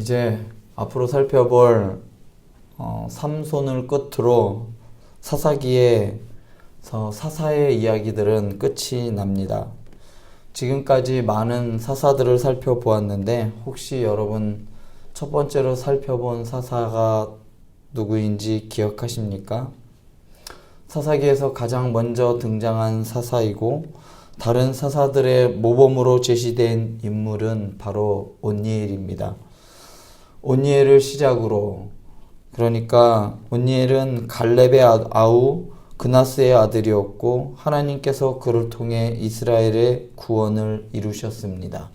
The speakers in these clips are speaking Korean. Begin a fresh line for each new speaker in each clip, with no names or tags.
이제 앞으로 살펴볼 어, 삼손을 끝으로 사사기에서 사사의 이야기들은 끝이 납니다. 지금까지 많은 사사들을 살펴보았는데 혹시 여러분 첫 번째로 살펴본 사사가 누구인지 기억하십니까? 사사기에서 가장 먼저 등장한 사사이고 다른 사사들의 모범으로 제시된 인물은 바로 온니엘입니다. 온니엘을 시작으로 그러니까 온니엘은 갈렙의 아- 아우 그나스의 아들이었고 하나님께서 그를 통해 이스라엘의 구원을 이루셨습니다.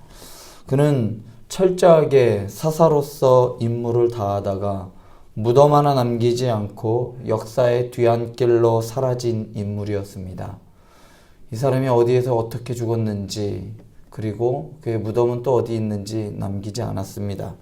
그는 철저하게 사사로서 임무를 다하다가 무덤 하나 남기지 않고 역사의 뒤안길로 사라진 인물이었습니다. 이 사람이 어디에서 어떻게 죽었는지 그리고 그의 무덤은 또 어디 있는지 남기지 않았습니다.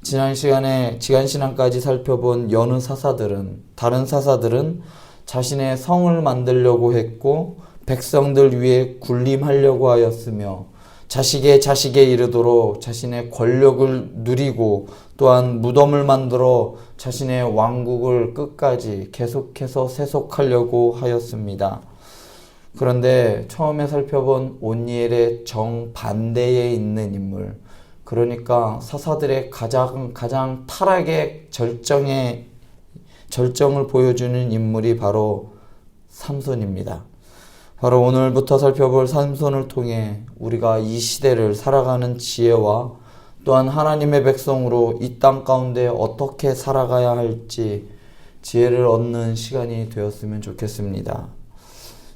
지난 시간에 지간 신앙까지 살펴본 여느 사사들은 다른 사사들은 자신의 성을 만들려고 했고 백성들 위해 군림하려고 하였으며 자식의 자식에 이르도록 자신의 권력을 누리고 또한 무덤을 만들어 자신의 왕국을 끝까지 계속해서 세속하려고 하였습니다. 그런데 처음에 살펴본 온니엘의 정반대에 있는 인물, 그러니까 사사들의 가장 가장 타락의 절정의 절정을 보여주는 인물이 바로 삼손입니다. 바로 오늘부터 살펴볼 삼손을 통해 우리가 이 시대를 살아가는 지혜와 또한 하나님의 백성으로 이 땅 가운데 어떻게 살아가야 할지 지혜를 얻는 시간이 되었으면 좋겠습니다.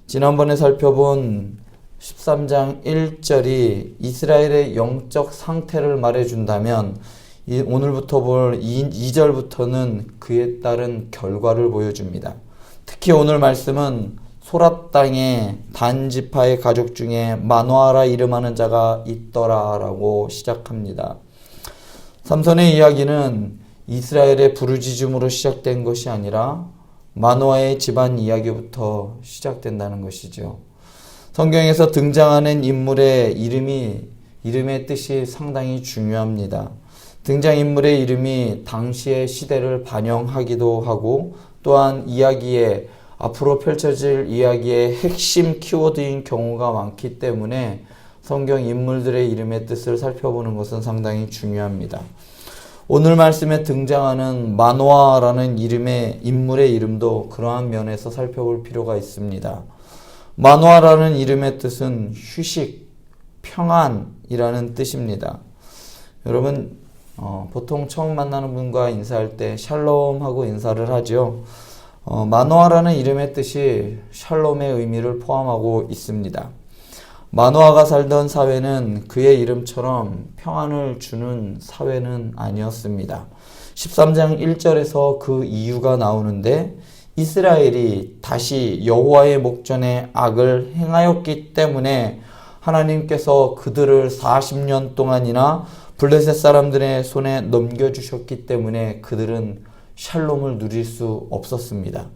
지난번에 살펴본 13장 1절이 이스라엘의 영적 상태를 말해준다면 이 오늘부터 볼 2절부터는 그에 따른 결과를 보여줍니다. 특히 오늘 말씀은 소라 땅에 단지파의 가족 중에 마노아라 이름하는 자가 있더라라고 시작합니다. 삼손의 이야기는 이스라엘의 부르짖음으로 시작된 것이 아니라 마노아의 집안 이야기부터 시작된다는 것이죠. 성경에서 등장하는 인물의 이름이 이름의 뜻이 상당히 중요합니다. 등장 인물의 이름이 당시의 시대를 반영하기도 하고 또한 이야기에 앞으로 펼쳐질 이야기의 핵심 키워드인 경우가 많기 때문에 성경 인물들의 이름의 뜻을 살펴보는 것은 상당히 중요합니다. 오늘 말씀에 등장하는 마노아라는 이름의 인물의 이름도 그러한 면에서 살펴볼 필요가 있습니다. 마노아라는 이름의 뜻은 휴식, 평안이라는 뜻입니다. 여러분 어, 보통 처음 만나는 분과 인사할 때 샬롬 하고 인사를 하죠. 어, 마노아라는 이름의 뜻이 샬롬의 의미를 포함하고 있습니다. 마노아가 살던 사회는 그의 이름처럼 평안을 주는 사회는 아니었습니다. 13장 1절에서 그 이유가 나오는데 이스라엘이 다시 여호와의 목전에 악을 행하였기 때문에 하나님께서 그들을 40년 동안이나 블레셋 사람들의 손에 넘겨주셨기 때문에 그들은 샬롬을 누릴 수 없었습니다.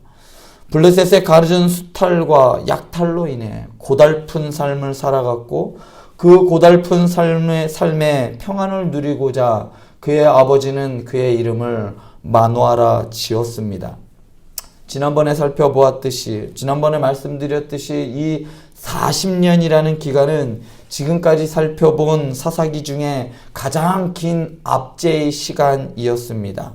블레셋의 가르진 수탈과 약탈로 인해 고달픈 삶을 살아갔고 그 고달픈 삶의 삶에 평안을 누리고자 그의 아버지는 그의 이름을 마노아라 지었습니다. 지난번에 살펴보았듯이 지난번에 말씀드렸듯이 이 40년이라는 기간은 지금까지 살펴본 사사기 중에 가장 긴 압제의 시간이었습니다.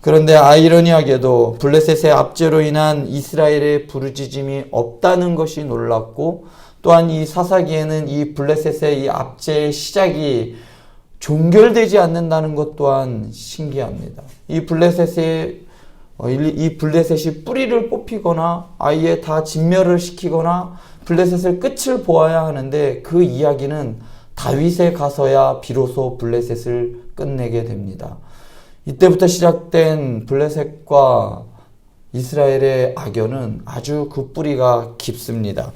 그런데 아이러니하게도 블레셋의 압제로 인한 이스라엘의 부르짖음이 없다는 것이 놀랍고 또한 이 사사기에는 이 블레셋의 이 압제의 시작이 종결되지 않는다는 것 또한 신기합니다. 이 블레셋의 어, 이 블레셋이 뿌리를 뽑히거나 아예 다 진멸을 시키거나 블레셋을 끝을 보아야 하는데 그 이야기는 다윗에 가서야 비로소 블레셋을 끝내게 됩니다. 이때부터 시작된 블레셋과 이스라엘의 악연은 아주 그 뿌리가 깊습니다.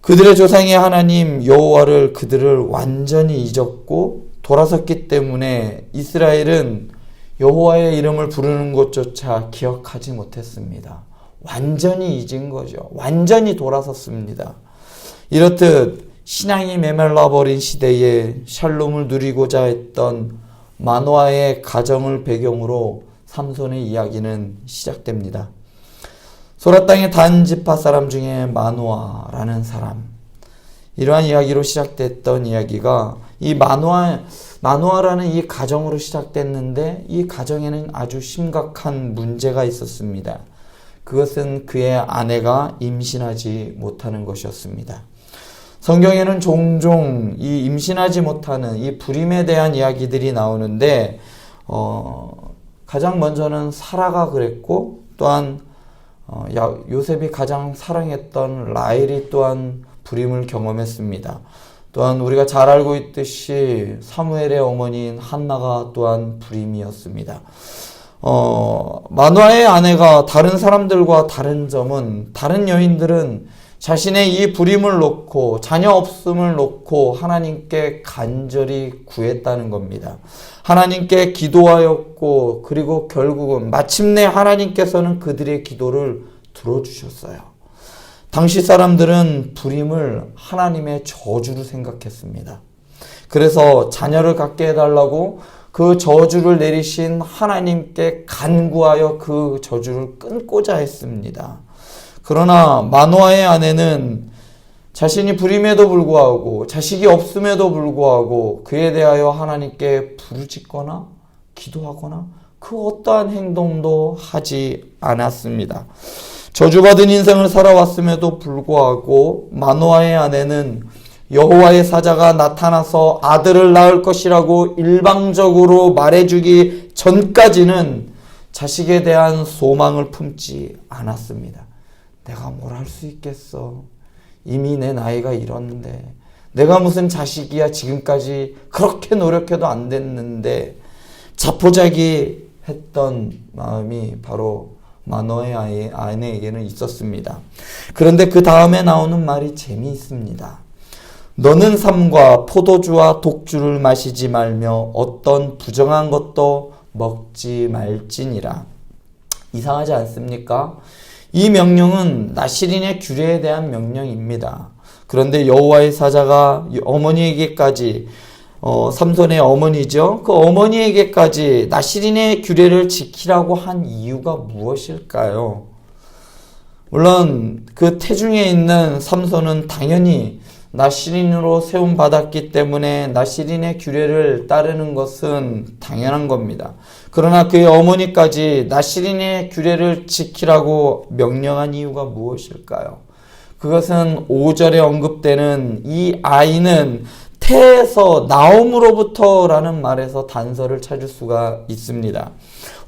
그들의 조상의 하나님 여호와를 그들을 완전히 잊었고 돌아섰기 때문에 이스라엘은 여호와의 이름을 부르는 것조차 기억하지 못했습니다. 완전히 잊은 거죠. 완전히 돌아섰습니다. 이렇듯 신앙이 메말라 버린 시대에 샬롬을 누리고자 했던 마노아의 가정을 배경으로 삼손의 이야기는 시작됩니다. 소라 땅의 단 지파 사람 중에 마노아라는 사람. 이러한 이야기로 시작됐던 이야기가 이 마노아 마노아라는 이 가정으로 시작됐는데 이 가정에는 아주 심각한 문제가 있었습니다. 그것은 그의 아내가 임신하지 못하는 것이었습니다. 성경에는 종종 이 임신하지 못하는 이 불임에 대한 이야기들이 나오는데 어, 가장 먼저는 사라가 그랬고 또한 어, 요셉이 가장 사랑했던 라헬이 또한 불임을 경험했습니다. 또한 우리가 잘 알고 있듯이 사무엘의 어머니인 한나가 또한 불임이었습니다. 어, 만화의 아내가 다른 사람들과 다른 점은 다른 여인들은 자신의 이 불임을 놓고 자녀 없음을 놓고 하나님께 간절히 구했다는 겁니다. 하나님께 기도하였고 그리고 결국은 마침내 하나님께서는 그들의 기도를 들어주셨어요. 당시 사람들은 불임을 하나님의 저주로 생각했습니다. 그래서 자녀를 갖게 해달라고 그 저주를 내리신 하나님께 간구하여 그 저주를 끊고자 했습니다. 그러나 마노아의 아내는 자신이 불임에도 불구하고 자식이 없음에도 불구하고 그에 대하여 하나님께 부르짖거나 기도하거나 그 어떠한 행동도 하지 않았습니다. 저주받은 인생을 살아왔음에도 불구하고 마노아의 아내는 여호와의 사자가 나타나서 아들을 낳을 것이라고 일방적으로 말해주기 전까지는 자식에 대한 소망을 품지 않았습니다. 내가 뭘 할 수 있겠어. 이미 내 나이가 이렇는데. 내가 무슨 자식이야. 지금까지 그렇게 노력해도 안 됐는데. 자포자기 했던 마음이 바로 마노의 아내에게는 있었습니다. 그런데 그 다음에 나오는 말이 재미있습니다. 너는 삶과 포도주와 독주를 마시지 말며 어떤 부정한 것도 먹지 말지니라. 이상하지 않습니까? 이 명령은 나시린의 규례에 대한 명령입니다. 그런데 여호와의 사자가 어머니에게까지 어, 삼손의 어머니죠. 그 어머니에게까지 나시린의 규례를 지키라고 한 이유가 무엇일까요? 물론 그 태중에 있는 삼손은 당연히 나시린으로 세움 받았기 때문에 나시린의 규례를 따르는 것은 당연한 겁니다. 그러나 그의 어머니까지 나시린의 규례를 지키라고 명령한 이유가 무엇일까요? 그것은 5절에 언급되는 이 아이는 태에서 나옴으로부터라는 말에서 단서를 찾을 수가 있습니다.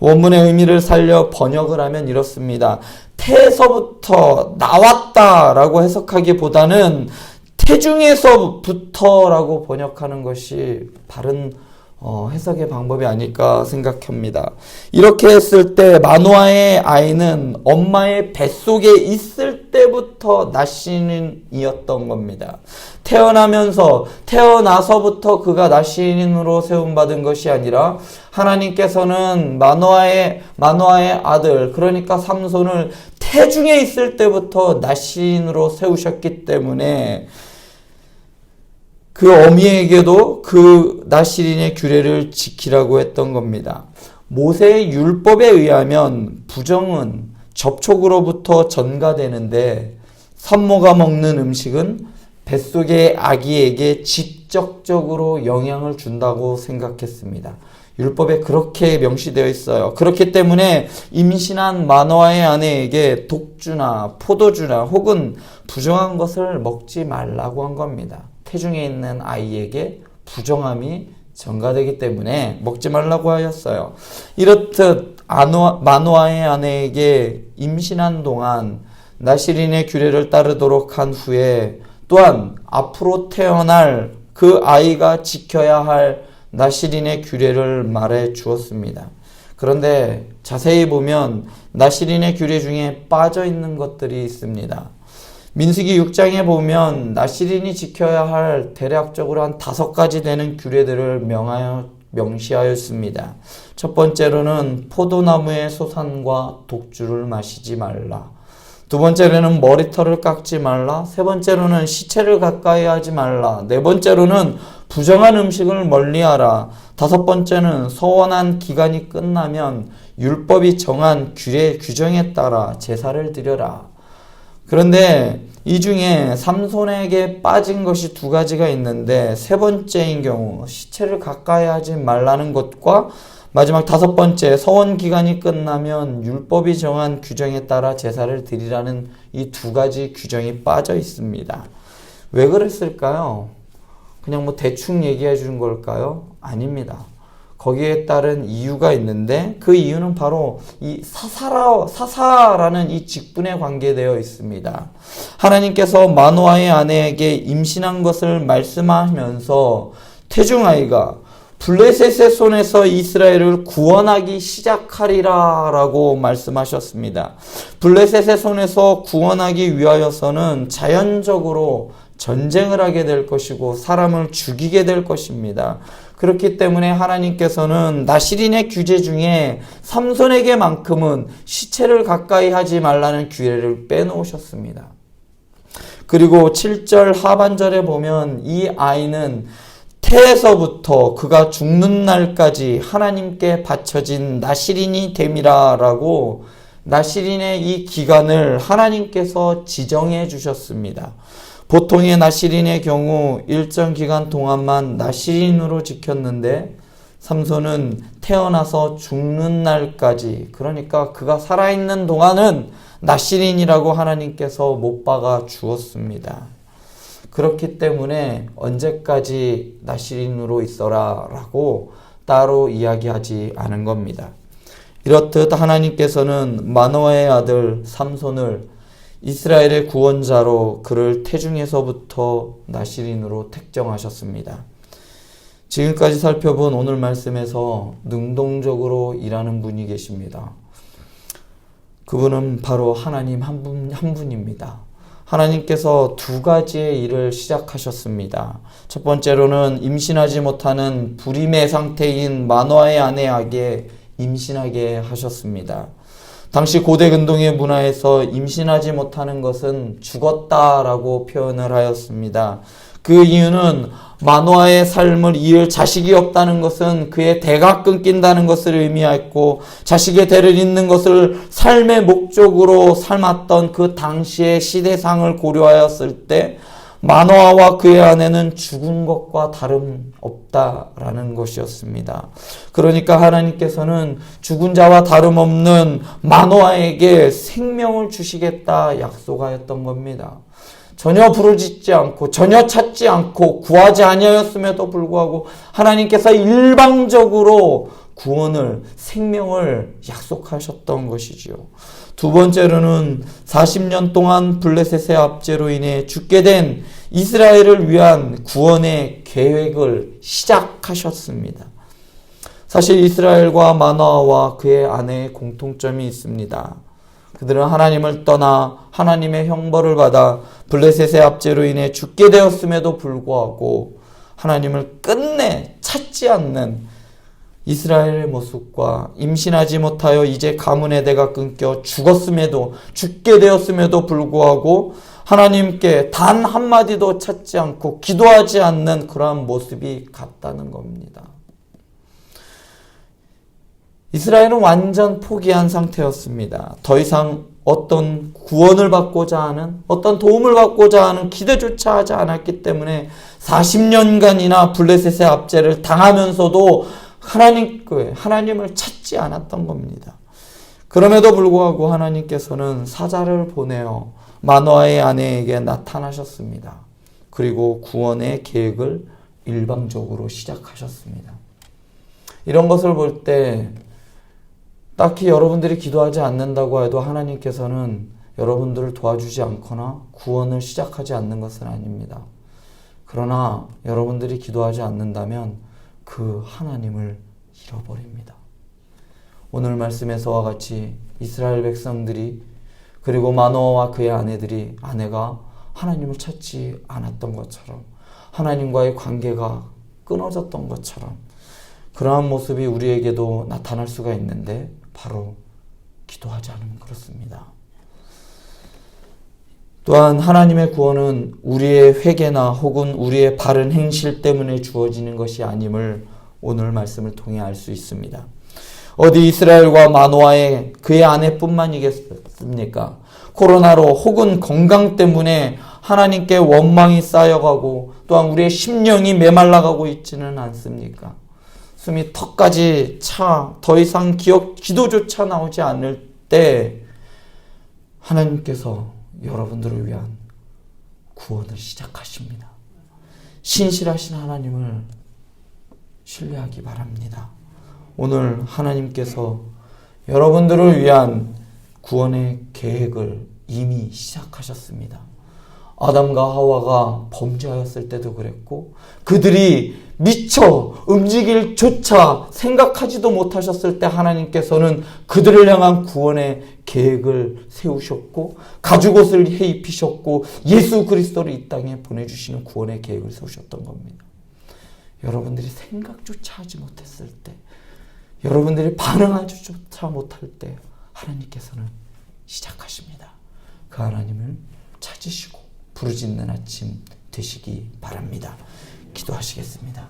원문의 의미를 살려 번역을 하면 이렇습니다. 태에서부터 나왔다라고 해석하기보다는 태중에서부터라고 번역하는 것이 바른 어, 해석의 방법이 아닐까 생각합니다. 이렇게 했을 때 마노아의 아이는 엄마의 뱃속에 있을 때부터 나신인이었던 겁니다. 태어나면서 태어나서부터 그가 나신인으로 세움받은 것이 아니라 하나님께서는 마노아의 마노아의 아들 그러니까 삼손을 태중에 있을 때부터 나신으로 세우셨기 때문에 그 어미에게도 그 나시린의 규례를 지키라고 했던 겁니다. 모세의 율법에 의하면 부정은 접촉으로부터 전가되는데 산모가 먹는 음식은 뱃속의 아기에게 직접적으로 영향을 준다고 생각했습니다. 율법에 그렇게 명시되어 있어요. 그렇기 때문에 임신한 만화의 아내에게 독주나 포도주나 혹은 부정한 것을 먹지 말라고 한 겁니다. 태중에 있는 아이에게 부정함이 전가되기 때문에 먹지 말라고 하였어요. 이렇듯 마노아의 아내에게 임신한 동안 나시린의 규례를 따르도록 한 후에 또한 앞으로 태어날 그 아이가 지켜야 할 나시린의 규례를 말해 주었습니다. 그런데 자세히 보면 나시린의 규례 중에 빠져 있는 것들이 있습니다. 민수기 6장에 보면 나시린이 지켜야 할 대략적으로 한 다섯 가지 되는 규례들을 명하여 명시하였습니다. 첫 번째로는 포도나무의 소산과 독주를 마시지 말라. 두 번째로는 머리털을 깎지 말라. 세 번째로는 시체를 가까이 하지 말라. 네 번째로는 부정한 음식을 멀리하라. 다섯 번째는 서원한 기간이 끝나면 율법이 정한 규례 규정에 따라 제사를 드려라. 그런데 이 중에 삼손에게 빠진 것이 두 가지가 있는데 세 번째인 경우 시체를 가까이 하지 말라는 것과 마지막 다섯 번째 서원 기간이 끝나면 율법이 정한 규정에 따라 제사를 드리라는 이 두 가지 규정이 빠져 있습니다. 왜 그랬을까요? 그냥 뭐 대충 얘기해 주는 걸까요? 아닙니다. 거기에 따른 이유가 있는데 그 이유는 바로 이 사사라 사사라는 이 직분에 관계되어 있습니다. 하나님께서 마노아의 아내에게 임신한 것을 말씀하면서 태중아이가 블레셋의 손에서 이스라엘을 구원하기 시작하리라 라고 말씀하셨습니다. 블레셋의 손에서 구원하기 위하여서는 자연적으로 전쟁을 하게 될 것이고 사람을 죽이게 될 것입니다. 그렇기 때문에 하나님께서는 나시린의 규제 중에 삼손에게만큼은 시체를 가까이 하지 말라는 규례를 빼놓으셨습니다. 그리고 7절 하반절에 보면 이 아이는 태에서부터 그가 죽는 날까지 하나님께 바쳐진 나시린이 됨이라라고 나시린의 이 기간을 하나님께서 지정해 주셨습니다. 보통의 나시린의 경우 일정 기간 동안만 나시린으로 지켰는데 삼손은 태어나서 죽는 날까지 그러니까 그가 살아있는 동안은 나시린이라고 하나님께서 못 박아 주었습니다. 그렇기 때문에 언제까지 나시린으로 있어라 라고 따로 이야기하지 않은 겁니다. 이렇듯 하나님께서는 마노아의 아들 삼손을 이스라엘의 구원자로 그를 태중에서부터 나시린으로 택정하셨습니다. 지금까지 살펴본 오늘 말씀에서 능동적으로 일하는 분이 계십니다. 그분은 바로 하나님 한 분, 한 분입니다. 하나님께서 두 가지의 일을 시작하셨습니다. 첫 번째로는 임신하지 못하는 불임의 상태인 만화의 아내 에게 임신하게 하셨습니다. 당시 고대 근동의 문화에서 임신하지 못하는 것은 죽었다라고 표현을 하였습니다. 그 이유는 만화의 삶을 이을 자식이 없다는 것은 그의 대가 끊긴다는 것을 의미했고 자식의 대를 잇는 것을 삶의 목적으로 삶았던 그 당시의 시대상을 고려하였을 때 마노아와 그의 아내는 죽은 것과 다름없다라는 것이었습니다. 그러니까 하나님께서는 죽은 자와 다름없는 마노아에게 생명을 주시겠다 약속하였던 겁니다. 전혀 부르짖지 않고 전혀 찾지 않고 구하지 아니하였음에도 불구하고 하나님께서 일방적으로 구원을 생명을 약속하셨던 것이지요. 두 번째로는 40년 동안 블레셋의 압제로 인해 죽게 된 이스라엘을 위한 구원의 계획을 시작하셨습니다. 사실 이스라엘과 마나와 그의 아내의 공통점이 있습니다. 그들은 하나님을 떠나 하나님의 형벌을 받아 블레셋의 압제로 인해 죽게 되었음에도 불구하고 하나님을 끝내 찾지 않는 이스라엘의 모습과 임신하지 못하여 이제 가문의 대가 끊겨 죽었음에도 죽게 되었음에도 불구하고 하나님께 단 한마디도 찾지 않고 기도하지 않는 그러한 모습이 같다는 겁니다. 이스라엘은 완전 포기한 상태였습니다. 더 이상 어떤 구원을 받고자 하는 어떤 도움을 받고자 하는 기대조차 하지 않았기 때문에 40년간이나 블레셋의 압제를 당하면서도 하나님 하나님을 찾지 않았던 겁니다. 그럼에도 불구하고 하나님께서는 사자를 보내어 마노아의 아내에게 나타나셨습니다. 그리고 구원의 계획을 일방적으로 시작하셨습니다. 이런 것을 볼 때 딱히 여러분들이 기도하지 않는다고 해도 하나님께서는 여러분들을 도와주지 않거나 구원을 시작하지 않는 것은 아닙니다. 그러나 여러분들이 기도하지 않는다면 그 하나님을 잃어버립니다. 오늘 말씀에서와 같이 이스라엘 백성들이 그리고 마노아와 그의 아내들이 아내가 하나님을 찾지 않았던 것처럼 하나님과의 관계가 끊어졌던 것처럼 그러한 모습이 우리에게도 나타날 수가 있는데 바로 기도하지 않으면 그렇습니다. 또한 하나님의 구원은 우리의 회개나 혹은 우리의 바른 행실 때문에 주어지는 것이 아님을 오늘 말씀을 통해 알 수 있습니다. 어디 이스라엘과 마노아의 그의 아내뿐만이겠 습니까? 코로나로 혹은 건강 때문에 하나님께 원망이 쌓여가고 또한 우리의 심령이 메말라가고 있지는 않습니까? 숨이 턱까지 차, 더 이상 기억, 기도조차 나오지 않을 때 하나님께서 여러분들을 위한 구원을 시작하십니다. 신실하신 하나님을 신뢰하기 바랍니다. 오늘 하나님께서 여러분들을 위한 구원의 계획을 이미 시작하셨습니다. 아담과 하와가 범죄하였을 때도 그랬고 그들이 미처 움직일 조차 생각하지도 못하셨을 때 하나님께서는 그들을 향한 구원의 계획을 세우셨고 가죽 옷을 해 입히셨고 예수 그리스도를 이 땅에 보내주시는 구원의 계획을 세우셨던 겁니다. 여러분들이 생각조차 하지 못했을 때 여러분들이 반응하지조차 못할 때 하나님께서는 시작하십니다. 그 하나님을 찾으시고 부르짖는 아침 되시기 바랍니다. 기도하시겠습니다.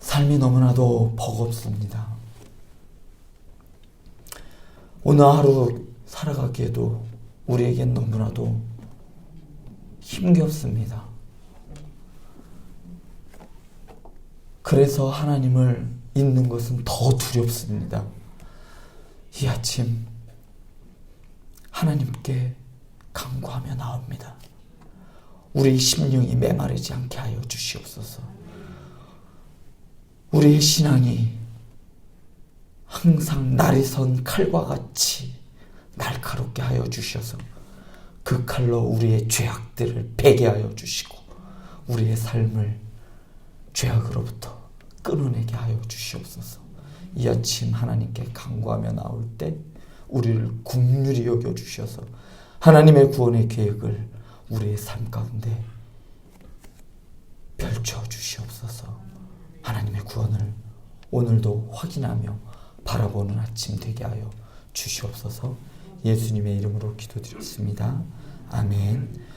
삶이 너무나도 버겁습니다. 오늘 하루 살아가기에도 우리에겐 너무나도 힘겹습니다. 그래서 하나님을 잊는 것은 더 두렵습니다. 이 아침 하나님께 간구하며 나옵니다. 우리 심령이 메마르지 않게 하여 주시옵소서. 우리의 신앙이 항상 날이 선 칼과 같이 날카롭게 하여 주셔서 그 칼로 우리의 죄악들을 베게 하여 주시고 우리의 삶을 죄악으로부터 끊어내게 하여 주시옵소서. 이 아침 하나님께 간구하며 나올 때 우리를 국률이 여겨 주셔서 하나님의 구원의 계획을 우리의 삶 가운데 펼쳐 주시옵소서. 하나님의 구원을 오늘도 확인하며 바라보는 아침 되게 하여 주시옵소서. 예수님의 이름으로 기도드렸습니다. 아멘.